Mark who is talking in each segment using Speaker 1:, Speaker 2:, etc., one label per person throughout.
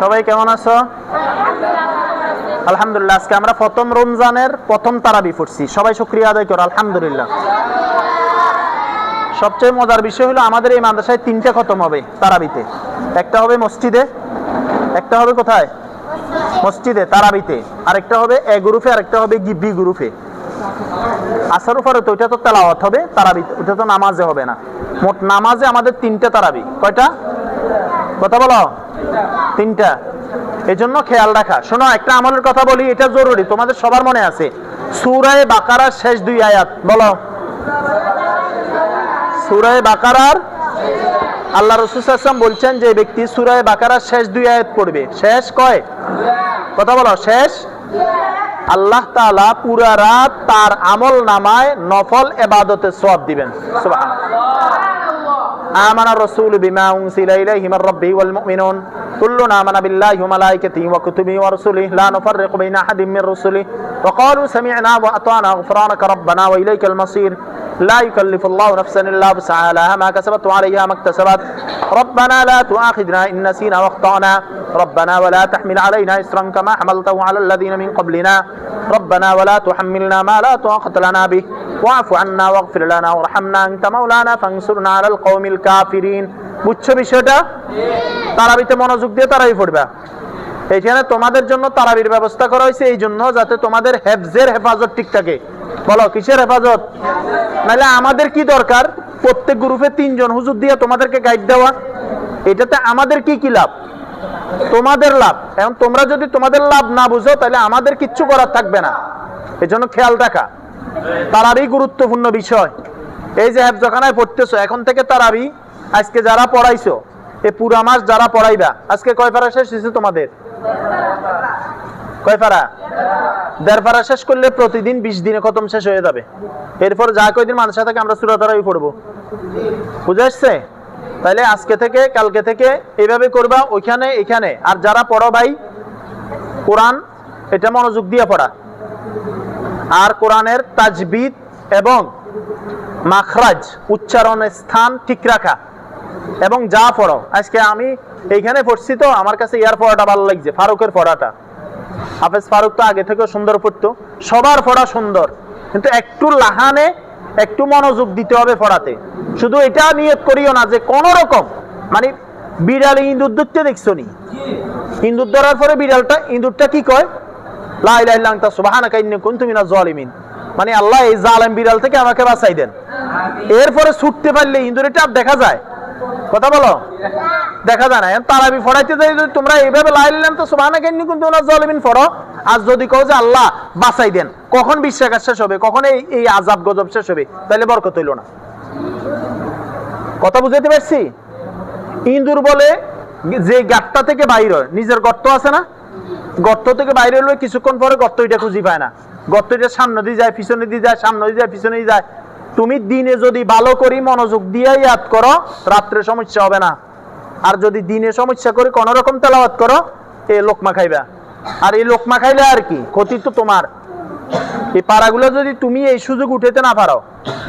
Speaker 1: সবাই কেমন আছো? আলহামদুলিল্লাহ, আজকে আমরা প্রথম রমজানের প্রথম তারাবি পড়ছি। সবাই শুক্রিয়া আদায় করো, আলহামদুলিল্লাহ। সবচেয়ে মজার বিষয় হলো, আমাদের এই মাদ্রাসায় তিনটে খতম হবে তারাবিতে। একটা হবে মসজিদে, একটা হবে কোথায়? মসজিদে, তারাবিতে। আরেকটা হবে এ গ্রুপে, আরেকটা হবে বি গ্রুপে। আসার উপরে তো ওইটা তো তেলাওয়াত হবে তারাবি ওটা তো নামাজে হবে না। মোট নামাজে আমাদের তিনটে তারাবি। কয়টা? কথা বলো? তিনটা। এই জন্য খেয়াল রাখা। শোনো, একটা আমলের কথা বলি, এটা জরুরি, তোমাদের সবার মনে আছে। সুরায় বাকারার শেষ দুই আয়াত, বলো। সুরায় বাকারার, আল্লাহ রসুলাম বলছেন যে ব্যক্তি সুরায় বাকারার শেষ দুই আয়াত পড়বে। শেষ কয়? কথা বলো, শেষ? আল্লাহ তাআলা পুরা রাত তার আমল নামায় নফল এবাদতে সওয়াব দিবেন। آمن الرسول بما أنزل إليه من ربه والمؤمنون. كلنا آمن بالله وملائكته وكتبه ورسله. لا نفرق بين أحد من رسله. وقالوا سمعنا وأطعنا. غفرانك ربنا وإليك المصير. لا يكلف الله نفسا إلا وسعها. لها ما كسبت وعليها ما اكتسبت. ربنا لا تؤاخذنا إن نسينا وأخطأنا. ربنا ولا تحمل علينا إسرا كما حملته على الذين من قبلنا. ربنا ولا تحملنا ما لا طاقة لنا به. ওয়াফু আন্না ওয়াকফির লানা ওরহামনা আনতা মাওলানা ফাংসুরনা আলাল কওমিল কাফিরিন। বুঝছ বিষয়টা? তারাবিতে মনোযোগ দিয়ে তারাবি পড়বা। এখানে তোমাদের জন্য তারাবির ব্যবস্থা করা হয়েছে এই জন্য যাতে তোমাদের হেফজের হেফাজত ঠিক থাকে। বলো কিসের হেফাজত? নাহলে আমাদের কি দরকার? প্রত্যেক গ্রুপে তিনজন হুজুর দিয়ে তোমাদেরকে গাইড দেওয়া। এটাতে আমাদের কি কি লাভ? তোমাদের লাভ। এখন তোমরা যদি তোমাদের লাভ না বুঝো তাহলে আমাদের কিচ্ছু করার থাকবে না। এজন্য খেয়াল রাখা। তারারই গুরুত্বপূর্ণ বিষয়। এই যে হেফজখানায় পড়তেছো, এখন থেকে তারাবি আজকে যারা পড়াইছো, এই পুরা মাস যারা পড়াইবা, আজকে কয় পারা শেষ হয়েছে তোমাদের? কয় পারা? দেড় পারা শেষ করলে প্রতিদিন বিশ দিনে খতম শেষ হয়ে যাবে। এরপর যা কয়দিন মানুষের থেকে আমরা সুরা তারাবি পড়ব। বুঝে আসছে? তাহলে আজকে থেকে, কালকে থেকে এইভাবে করবা, ওইখানে, এখানে। আর যারা পড়ো ভাই, কোরআন, এটা মনোযোগ দিয়ে পড়া। আর কোরআনের তাজবিদ এবং মাখরাজ উচ্চারণের স্থান ঠিক রাখা। এবং যা পড়ো। আজকে আমি এইখানে পড়ছি তো, আমার কাছে ইয়ার পড়াটা ভালো লাগছে, ফারুকের পড়াটা। হাফেজ ফারুক তো আগে থেকে সুন্দর পড়তো। সবার পড়া সুন্দর, কিন্তু একটু লাহানে, একটু মনোযোগ দিতে হবে পড়াতে। শুধু এটা নিয়ত করিও না যে কোন রকম মানে বিড়ালে ইঁদুর ধরতে দেখছ নি? ইঁদুর ধরার পরে বিড়ালটা, ইঁদুরটা কি কয়? মানে আল্লাহ এই জালেম বিড়াল থেকে আমাকে বাঁচাই দেন। এরপরে ছুটতে পারলে এটা আর দেখা যায়। কথা বলো? দেখা যায় না। তারাবি ফড়াইতে যাই, যদি তোমরা এইভাবে লাইলাম তো জালিমিন পড়ো আর যদি কও যে আল্লাহ বাঁচাই দেন, কখন বিশ্বাস শেষ হবে? কখন এই এই আজাব গজব শেষ হবে? তাহলে বরকত হইল না। কথা বুঝাইতে পারছি? ইন্দুর বলে যে গাতটা থেকে বাইর হয়, নিজের গর্ত আছে না? গর্ত থেকে বাইরে হলে কিছুক্ষণ পরে গর্ত এটা খুঁজি পায় না। গর্ত এটা সামনে দিয়ে যায়, পিছনে দিয়ে যায়, সামনে দিয়ে যায়, পিছনে যায়। তুমি দিনে যদি ভালো করি মনোযোগ দিয়ে ইয়াদ করো, রাত্রে সমস্যা হবে না। আর যদি দিনে সমস্যা করে, কোন রকম তেলাওয়াত করো, এ লোকমা খাইবা। আর এই লোকমা খাইলে আর কি? ক্ষতি তো তোমার। এই পাড়াগুলো যদি তুমি এই সুযোগ উঠাইতে না পারো,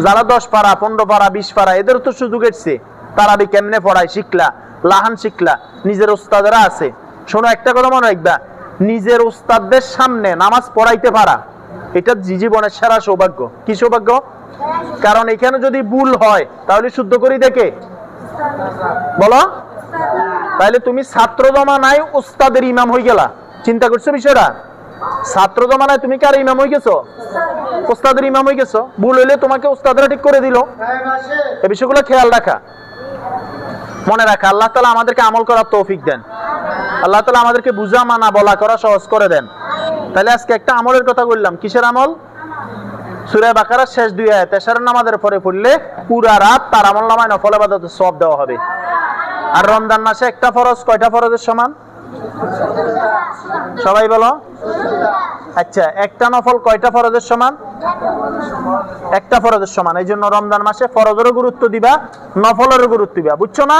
Speaker 1: যারা দশ পাড়া, পনেরো পাড়া, বিশ পাড়া, এদের তো সুযোগ এসছে। তারা কেমনে পড়ায়? শিখলা, লাহান শিখলা, নিজের ওস্তাদেরা আছে। শোনো, একটা কথা মনে রাখবা। নিজের ওস্তাদদের সামনে নামাজ পড়াইতে পারা, এটা জীবনের সেরা সৌভাগ্য। কি সৌভাগ্য? কারণ এখানে যদি ভুল হয়, তাহলে শুদ্ধ করি দেখে। বলো? তাহলে তুমি ছাত্র জমানায় ওস্তাদের ইমাম হয়ে গেলা। চিন্তা করছ বিষয়টা? ছাত্র জমানায় তুমি কার ইমাম হয়ে গেছো? ওস্তাদের ইমাম হয়ে গেছো। ভুল হইলে তোমাকে ওস্তাদরা ঠিক করে দিল। এই বিষয়গুলো খেয়াল রাখা। মনে রাখা, আল্লাহ তালা আমাদেরকে আমল করার তৌফিক দেন। আল্লাহ তালা আমাদেরকে বুঝা, মানা, বলা, করা সহজ করে দেন। তাহলে আজকে একটা আমলের কথা বললাম। কিসের আমল? সুরে বাকারার শেষ দুই আয়াত এশারের নামাজের পরে পড়লে পুরা রাত তার আমল নামায় নফল আবাদত সব দেওয়া হবে। আর রমজান মাসে একটা ফরজ কয়টা ফরজের সমান? সবাই বলো? আচ্ছা একটা নফল কয়টা ফরজের সমান? একটা ফরজের সমান, এই জন্য রমজান মাসে ফরজেরও গুরুত্ব দিবা, নফলেরও গুরুত্ব দিবা, বুঝছ না?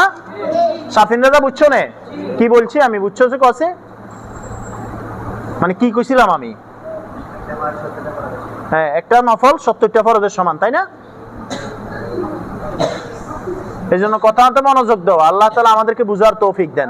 Speaker 1: সাফিন দাদা, বুঝছ না? কি বলছি আমি, বুঝছ যে কসে? মানে কি কইছিলাম আমি? হ্যাঁ একটা নফল সত্তরটা ফরজের সমান, তাই না? এই জন্য কথা মনোযোগ দাও, আল্লাহ তালা আমাদেরকে বুঝার তৌফিক দেন।